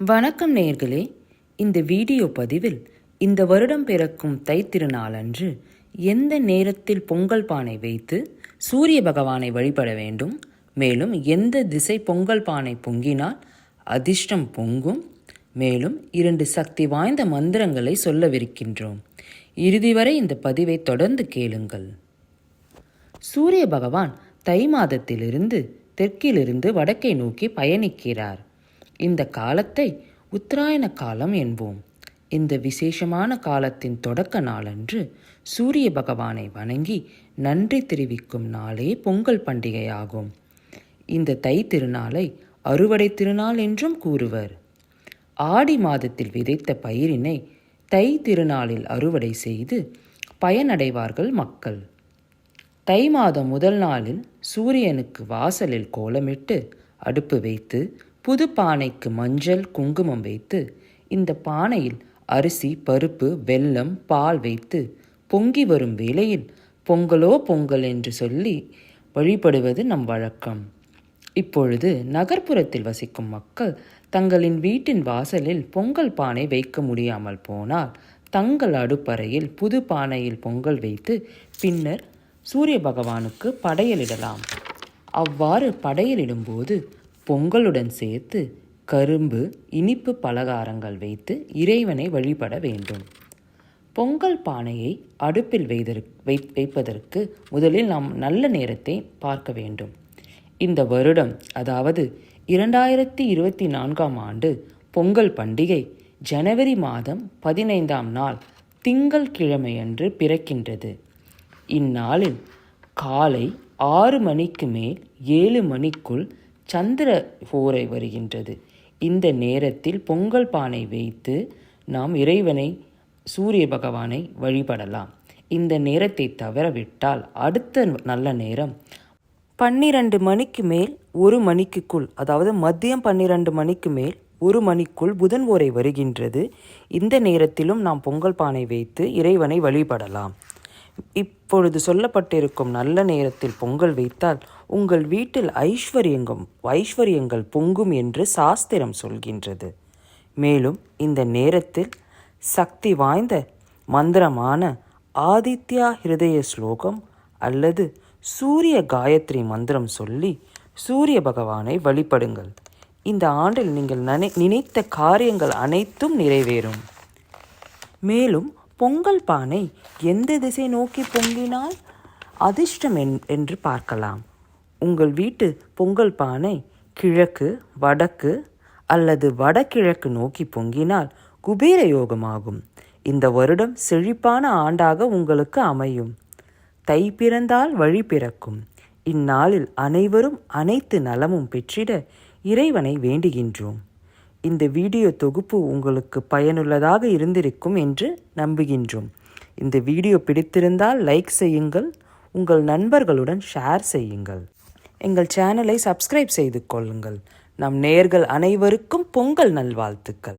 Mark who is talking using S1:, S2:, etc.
S1: வணக்கம் நேர்களே இந்த வீடியோ பதிவில் இந்த வருடம் பிறக்கும் தைத்திருநாளன்று எந்த நேரத்தில் பொங்கல் பானை வைத்து சூரிய பகவானை வழிபட வேண்டும் மேலும் எந்த திசை பொங்கல் பானை பொங்கினால் அதிர்ஷ்டம் பொங்கும் மேலும் இரண்டு சக்தி வாய்ந்த மந்திரங்களை சொல்லவிருக்கின்றோம். இறுதி வரை இந்த பதிவை தொடர்ந்து கேளுங்கள். சூரிய பகவான் தை மாதத்திலிருந்து தெற்கிலிருந்து வடக்கை நோக்கி பயணிக்கிறார். இந்த காலத்தை உத்தராயண காலம் என்போம். இந்த விசேஷமான காலத்தின் தொடக்க நாளன்று சூரிய பகவானை வணங்கி நன்றி தெரிவிக்கும் நாளே பொங்கல் பண்டிகையாகும். இந்த தை திருநாளை அறுவடை திருநாள் என்றும் கூறுவர். ஆடி மாதத்தில் விதைத்த பயிரினை தை திருநாளில் அறுவடை செய்து பயனடைவார்கள் மக்கள். தை மாதம் முதல் நாளில் சூரியனுக்கு வாசலில் கோலமிட்டு அடுப்பு வைத்து புது பானைக்கு மஞ்சள் குங்குமம் வைத்து இந்த பானையில் அரிசி பருப்பு வெல்லம் பால் வைத்து பொங்கி வரும் வேளையில் பொங்கலோ பொங்கல் என்று சொல்லி வழிபடுவது நம் வழக்கம். இப்பொழுது நகர்ப்புறத்தில் வசிக்கும் மக்கள் தங்களின் வீட்டின் வாசலில் பொங்கல் பானை வைக்க முடியாமல் போனால் தங்கள் அடுப்பறையில் புது பானையில் பொங்கல் வைத்து பின்னர் சூரிய பகவானுக்கு படையலிடலாம். அவ்வாறு படையலிடும்போது பொங்கலுடன் சேர்த்து கரும்பு இனிப்பு பலகாரங்கள் வைத்து இறைவனை வழிபட வேண்டும். பொங்கல் பானையை அடுப்பில் வைதற் வை வைப்பதற்கு முதலில் நாம் நல்ல நேரத்தை பார்க்க வேண்டும். இந்த வருடம் அதாவது இரண்டாயிரத்தி இருபத்தி நான்காம் ஆண்டு பொங்கல் பண்டிகை ஜனவரி மாதம் பதினைந்தாம் நாள் திங்கள் கிழமையன்று பிறக்கின்றது. இந்நாளில் காலை ஆறு மணிக்கு மேல் ஏழு மணிக்குள் சந்திர ஹோரை வருகின்றது. இந்த நேரத்தில் பொங்கல் பானை வைத்து நாம் இறைவனை சூரிய பகவானை வழிபடலாம். இந்த நேரத்தை தவறவிட்டால் அடுத்த நல்ல நேரம் பன்னிரண்டு மணிக்கு மேல் ஒரு மணிக்குள் அதாவது மதியம் பன்னிரண்டு மணிக்கு மேல் ஒரு மணிக்குள் புதன் ஓரை வருகின்றது. இந்த நேரத்திலும் நாம் பொங்கல் பானை வைத்து இறைவனை வழிபடலாம். இப்பொழுது சொல்லப்பட்டிருக்கும் நல்ல நேரத்தில் பொங்கல் வைத்தால் உங்கள் வீட்டில் ஐஸ்வர்யங்கும் ஐஸ்வர்யங்கள் பொங்கும் என்று சாஸ்திரம் சொல்கின்றது. மேலும் இந்த நேரத்தில் சக்தி வாய்ந்த மந்திரமான ஆதித்யா ஹிருதய ஸ்லோகம் அல்லது சூரிய காயத்ரி மந்திரம் சொல்லி சூரிய பகவானை வழிபடுங்கள். இந்த ஆண்டில் நீங்கள் நினை நினைத்த காரியங்கள் அனைத்தும் நிறைவேறும். மேலும் பொங்கல் பானை எந்த திசை நோக்கி பொங்கினால் அதிர்ஷ்டம் என்று பார்க்கலாம். உங்கள் வீட்டு பொங்கல் பானை கிழக்கு வடக்கு அல்லது வடகிழக்கு நோக்கி பொங்கினால் குபேர யோகமாகும். இந்த வருடம் செழிப்பான ஆண்டாக உங்களுக்கு அமையும். தை பிறந்தால் வழி பிறக்கும். இந்நாளில் அனைவரும் அனைத்து நலமும் பெற்றிட இறைவனை வேண்டுகின்றோம். இந்த வீடியோ தொகுப்பு உங்களுக்கு பயனுள்ளதாக இருந்திருக்கும் என்று நம்புகின்றோம். இந்த வீடியோ பிடித்திருந்தால் லைக் செய்யுங்கள் உங்கள் நண்பர்களுடன் ஷேர் செய்யுங்கள். எங்கள் சேனலை சப்ஸ்கிரைப் செய்து கொள்ளுங்கள். நம் நேர்கள் அனைவருக்கும் பொங்கல் நல்வாழ்த்துக்கள்.